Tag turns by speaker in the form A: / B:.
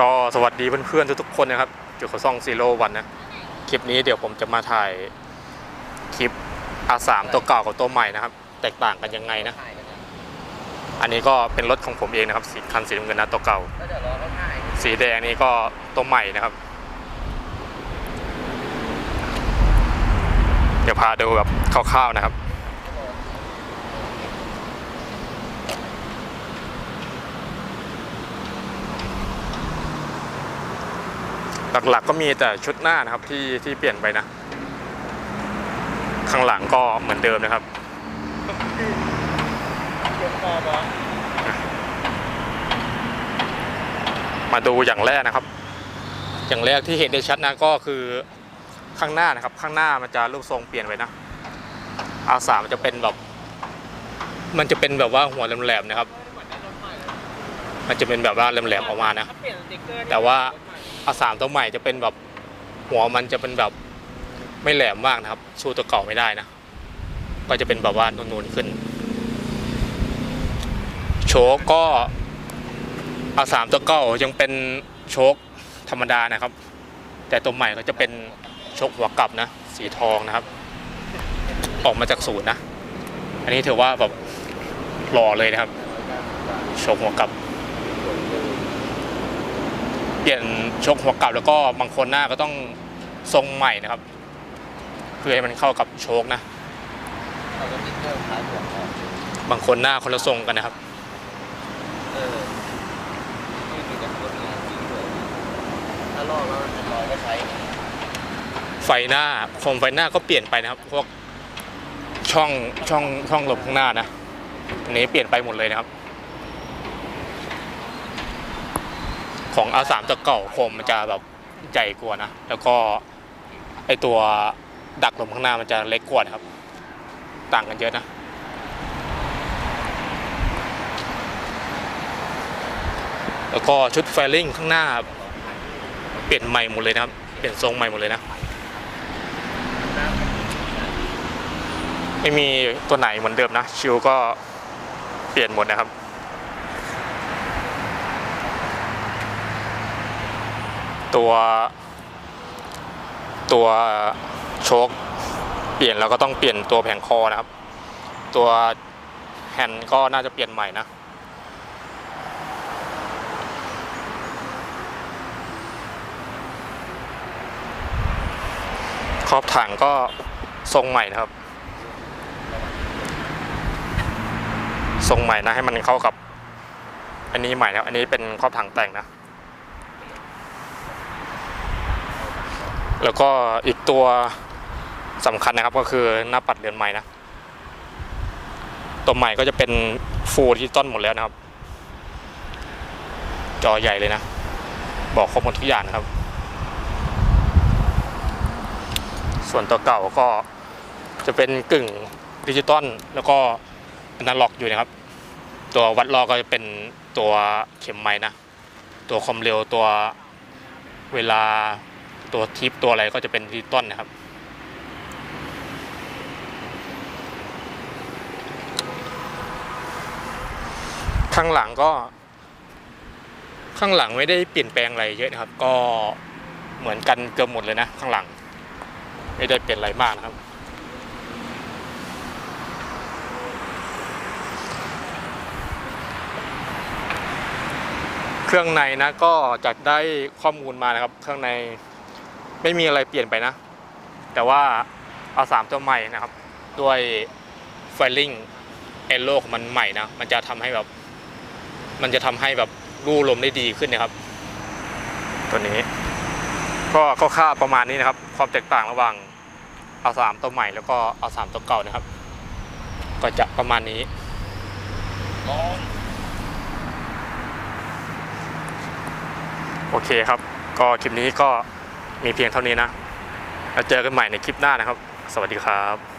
A: ก็สวัสดีเพื่อนๆทุกๆคนนะครับจุดขอซ่องซีโร่วันนะ คลิปนี้เดี๋ยวผมจะมาถ่ายคลิป R3 ตัวเก่ากับตัวใหม่นะครับ แตกต่างกันยังไงนะ อันนี้ก็เป็นรถของผมเองนะครับสีคันสีน้ำเงินนะตัวเก่า สีแดงนี้ก็ตัวใหม่นะครับ เดี๋ยวพาดูแบบคร่าวๆนะครับ หลักๆก็มีแต่ชุดหน้านะครับที่ที่เปลี่ยนไปนะ ข้างหลังก็เหมือนเดิมนะครับมาดูอย่างแรกนะครับ อย่างแรกที่เห็นได้ชัดนะก็คือข้างหน้านะครับ ข้างหน้ามันจะรูปทรงเปลี่ยนไปนะอาสามันจะเป็นแบบ มันจะเป็นแบบว่าหัวแหลมๆนะครับ
B: มัน
A: จะเป็นแบบว่าแหลมๆออกมานะ แต่ว่า อาสามตัวใหม่จะเป็นแบบหัวมันจะเป็นแบบไม่แหลมมากนะครับ สู้ตัวเก่าไม่ได้นะ ก็จะเป็นแบบว่านูนๆขึ้น โชคก็อาสามตัวเก่ายังเป็นโชคธรรมดานะครับ แต่ตัวใหม่ก็จะเป็นโชคหัวกลับนะ สีทองนะครับ ออกมาจากศูนย์นะ อันนี้ถือว่าแบบหล่อเลยนะครับโชคหัวกลับ ปลี่ยนชกหัวกลับแล้วก็บางคนหน้าก็ต้องทรงใหม่นะครับ เพื่อให้มันเข้ากับโชคนะ
B: บา
A: งคนหน้าคนละทรงกันนะครับไฟหน้าโคมไฟหน้าก็เปลี่ยนไปนะครับ พวกช่องช่องช่องลมข้างหน้านะอันนี้เปลี่ยนไปหมดเลยนะครับ ของ R3 ตัวเก่าคมมันจะแบบใหญ่กว่านะ แล้วก็ไอตัวดักลมข้างหน้ามันจะเล็กกว่าครับ ต่างกันเยอะนะแล้วก็ชุดไฟลิ่งข้างหน้า เปลี่ยนใหม่หมดเลยนะครับ เปลี่ยนทรงใหม่หมดเลยนะ ไม่มีตัวไหนเหมือนเดิมนะ ชิวก็เปลี่ยนหมดนะครับ ตัวตัวโชคเปลี่ยนแล้วก็ต้องเปลี่ยนตัวแผงคอนะครับ ตัวแฮนด์ก็น่าจะเปลี่ยนใหม่นะครอบถังก็ทรงใหม่นะครับ ทรงใหม่นะให้มันเข้ากับ อันนี้ใหม่นะอันนี้เป็นครอบถังแต่งนะ แล้วก็อีกตัวสำคัญนะครับก็คือหน้าปัดเรือนใหม่นะ ตัวใหม่ก็จะเป็นฟูลที่ต้นหมดแล้วนะครับ จอใหญ่เลยนะ บอกครบหมดทุกอย่างนะครับ ส่วนตัวเก่าก็จะเป็นกึ่งดิจิตอลแล้วก็อนาล็อกอยู่นะครับ ตัววัดรอก็จะเป็นตัวเข็มไม้นะ ตัวความเร็วตัวเวลา ตัวทิปตัวอะไรก็จะเป็นดิตอลนะครับ ข้างหลังก็ ข้างหลังไม่ได้เปลี่ยนแปลงอะไรเยอะนะครับ ก็เหมือนกันเกือบหมดเลยนะ ข้างหลัง ไม่ได้เปลี่ยนอะไรมากนะครับเครื่องในนะก็จากได้ข้อมูลมานะครับ เครื่องใน ไม่มีอะไรเปลี่ยนไปนะ แต่ว่าเอาสามตัวใหม่นะครับ ด้วยไฟลิ่งเอลโลของมันใหม่นะ มันจะทำให้แบบ มันจะทำให้แบบรูลมได้ดีขึ้นนะครับ ตัวนี้ ก็ค่าประมาณนี้นะครับ ความแตกต่างระหว่างเอาสามตัวใหม่แล้วก็เอาสามตัวเก่านะครับ ก็จะประมาณนี้โอเคครับ ก็คลิปนี้ก็ มีเพียงเท่านี้นะแล้วเจอกันใหม่ในคลิปหน้านะครับ สวัสดีครับ